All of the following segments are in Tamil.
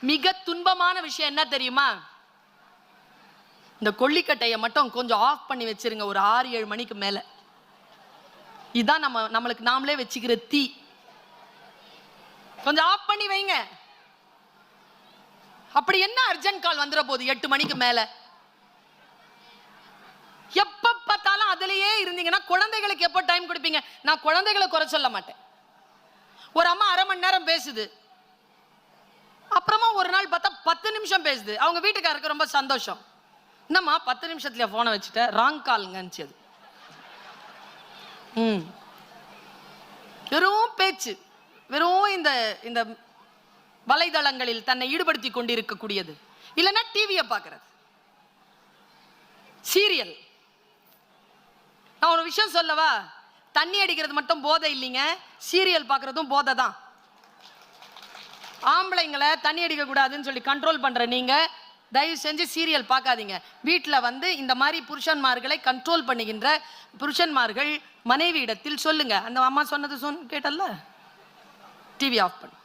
மிக துன்பமான விஷயம் என்ன தெரியுமா? இந்த கொல்லிக்கட்டையை மட்டும் கொஞ்சம் ஆஃப் பண்ணி வச்சிருங்க ஒரு ஆறு ஏழு மணிக்கு மேல. இதுதான் நம்ம நம்மளுக்கு நாமளே வச்சுக்கிற தீ. கொஞ்சம் ஆஃப் பண்ணி வைங்க. அப்படி என்ன அர்ஜென்ட் கால் வந்துட போகுது எட்டு மணிக்கு மேல? எப்ப பார்த்தாலும் அதுலயே இருந்தீங்கன்னா குழந்தைகளுக்கு எப்போ டைம் கொடுப்பீங்க? நான் குழந்தைகளை குறை சொல்ல மாட்டேன். ஒரு அம்மா அரை மணி நேரம் பேசுது. அப்புறமா ஒரு நாள் பார்த்தா பத்து நிமிஷம் பேசுது. அவங்க வீட்டுக்காரருக்கு ரொம்ப சந்தோஷம். என்னம்மா பத்து நிமிஷத்துல போனை வச்சுட்ட? ராங் கால்ங்கன்னு அது ம். வெறும் பேச்சு. வெறும் இந்த இந்த வலைதளங்களில் தன்னை ஈடுபடுத்தி கொண்டிருக்கக்கூடியது. இல்லைன்னா டிவியை பார்க்கறது. சீரியல் நான் ஒரு விஷயம் சொல்லவா? தண்ணி அடிக்கிறது மட்டும் போதை இல்லைங்க. சீரியல் பார்க்கறதும் போதை தான் ஆம்பளைங்களை தண்ணி அடிக்க கூடாதுன்னு சொல்லி கண்ட்ரோல் பண்ற நீங்க தயவு செஞ்சு சீரியல் பார்க்காதீங்க. வீட்டில் வந்து இந்த மாதிரி புருஷன்மார்களை கண்ட்ரோல் பண்ணுகின்ற புருஷன்மார்கள் மனைவி இடத்தில் சொல்லுங்க. அந்த அம்மா சொன்னது சொன் கேட்டல்ல? டிவி ஆஃப் பண்ணு.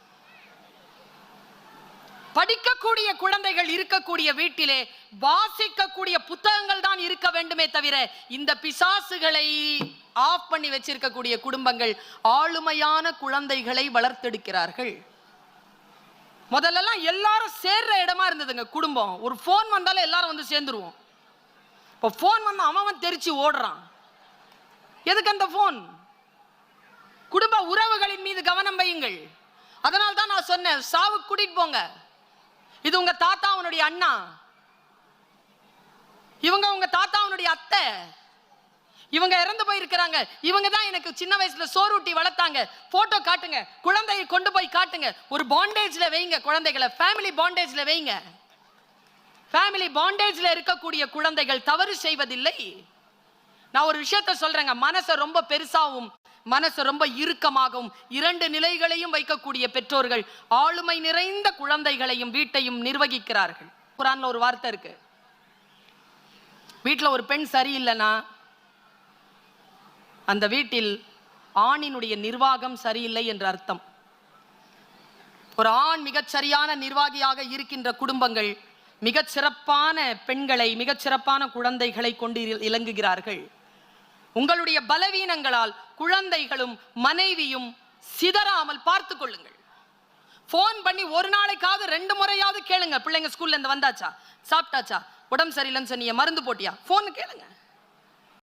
படிக்கக்கூடிய குழந்தைகள் இருக்கக்கூடிய வீட்டிலே வாசிக்கக்கூடிய புத்தகங்கள் தான் இருக்க வேண்டுமே தவிர இந்த பிசாசுகளை ஆஃப் பண்ணி வச்சிருக்கக்கூடிய குடும்பங்கள் ஆளுமையான குழந்தைகளை வளர்த்தெடுக்கிறார்கள். முதல்லலாம் எல்லாரும் சேர்ற இடமா இருந்ததுங்க குடும்பம். ஒரு ஃபோன் வந்தாலும் எல்லாரும் வந்து சேர்ந்துருவோம். இப்போ ஃபோன் வந்தால் அவன் அவன் தெரிச்சு ஓடுறான். எதுக்கு அந்த ஃபோன் குடும்ப உறவுகளின் மீது கவனம் வையுங்கள். அதனால தான் நான் சொன்னேன் சாவு கூட்டிட்டு போங்க. இது உங்க தாத்தா அவனுடைய அண்ணா. இவங்க உங்க தாத்தா அவனுடைய அத்தை. இவங்க இறந்து போயிருக்கிறாங்க. இவங்க தான் எனக்கு சின்ன வயசுல சோறுட்டி வளர்த்தாங்க. போட்டோ காட்டுங்க. குழந்தையை கொண்டு போய் காட்டுங்க. ஒரு பாண்டேஜ்ல வைங்க குழந்தைகளை. ஃபேமிலி பாண்டேஜ்ல வைங்க. ஃபேமிலி பாண்டேஜ்ல இருக்கக்கூடிய குழந்தைகள் தவறு செய்வதில்லை. நான் ஒரு விஷயத்த சொல்றேங்க. மனசை ரொம்ப பெருசாவும் மனசை ரொம்ப இறுக்கமாகவும் இரண்டு நிலைகளையும் வைக்கக்கூடிய பெற்றோர்கள் ஆளுமை நிறைந்த குழந்தைகளையும் வீட்டையும் நிர்வகிக்கிறார்கள். குரான்ல ஒரு வார்த்தை இருக்கு. வீட்டில் ஒரு பெண் சரியில்லைன்னா அந்த வீட்டில் ஆணினுடைய நிர்வாகம் சரியில்லை என்று அர்த்தம். ஒரு ஆண் மிகச்சரியான நிர்வாகியாக இருக்கின்ற குடும்பங்கள் மிகச்சிறப்பான பெண்களை மிகச் சிறப்பான குழந்தைகளை கொண்டு இலங்குகிறார்கள். உங்களுடைய பலவீனங்களால் குழந்தைகளும் மனைவியும் சிதறாமல் பார்த்து கொள்ளுங்கள். ஃபோன் பண்ணி ஒரு நாளைக்காவது ரெண்டு முறையாவது கேளுங்க. பிள்ளைங்க ஸ்கூல்ல இருந்து வந்தாச்சா? சாப்பிட்டாச்சா? உடம்பு சரியில்லைன்னு சொன்னீங்க மருந்து போட்டியா? ஃபோன் கேளுங்க.